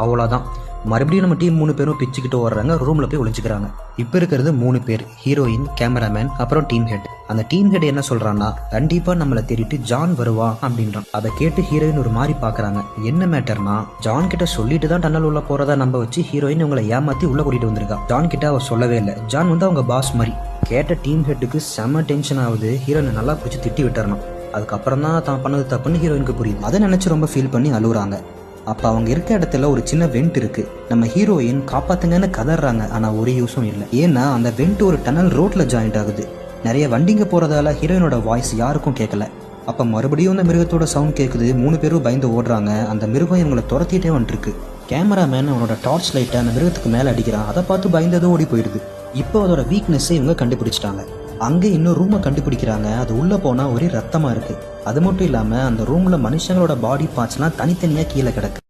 அவ்வளோதான் மறுபடியும் நம்ம டீம் மூணு பேரும் பிச்சுக்கிட்டு ஓடுறாங்க ரூமில் போய் ஒளிஞ்சுக்கிறாங்க. இப்போ இருக்கிறது மூணு பேர் ஹீரோயின் கேமராமேன் அப்புறம் டீம் ஹெட் அந்த டீம் ஹெட் என்ன சொல்கிறான்னா கண்டிப்பாக நம்மளை தேடிட்டு ஜான் வருவான் அப்படின்றான். அதை கேட்டு ஹீரோயின் ஒரு மாதிரி பார்க்குறாங்க என்ன மேட்டர்னா ஜான் கிட்ட சொல்லிட்டு தான் டன்னல் உள்ள போகிறதா நம்ம வச்சு ஹீரோயின் உங்களை ஏமாற்றி உள்ள கூட்டிகிட்டு வந்திருக்கா. ஜான் கிட்ட அவர் சொல்லவே இல்லை. ஜான் வந்து அவங்க பாஸ் மாதிரி. கேட்ட டீம் ஹெட்டுக்கு செம டென்ஷன் ஆகுது. ஹீரோயினை நல்லா பிடிச்சி திட்டி விட்டுறணும். அதுக்கப்புறம் தான் தான் பண்ணது தப்புன்னு ஹீரோயினுக்கு புரியுது. அதை நினச்சி ரொம்ப ஃபீல் பண்ணி அழுகுறாங்க. அப்போ அவங்க இருக்க இடத்துல ஒரு சின்ன வெண்ட் இருக்கு. நம்ம ஹீரோயின் காப்பாத்துங்கன்னு கதறாங்க ஆனால் ஒரு யூஸும் இல்லை. ஏன்னா அந்த வெண்ட் ஒரு டனல் ரோட்ல ஜாயிண்ட் ஆகுது. நிறைய வண்டிங்க போறதால ஹீரோயினோட வாய்ஸ் யாருக்கும் கேட்கல அப்போ மறுபடியும் அந்த மிருகத்தோட சவுண்ட் கேட்குது மூணு பேரும் பயந்து ஓடுறாங்க. அந்த மிருகம் இவங்களை துரத்திட்டே வந்துருக்கு கேமராமேன் அவனோட டார்ச் லைட்டை அந்த மிருகத்துக்கு மேலே அடிக்கிறான். அதை பார்த்து பயந்ததும் ஓடி போயிடுது. இப்போ அதோட வீக்னஸ்ஸை இவங்க கண்டுபிடிச்சிட்டாங்க. அங்கே இன்னொரு ரூமை கண்டுபிடிக்கிறாங்க. அது உள்ள போனா ஒரே ரத்தமா இருக்கு. அது மட்டும் இல்லாம அந்த ரூம்ல மனுஷங்களோட பாடி பார்ட்ஸ்லாம் தனித்தனியா கீழே கிடக்கு.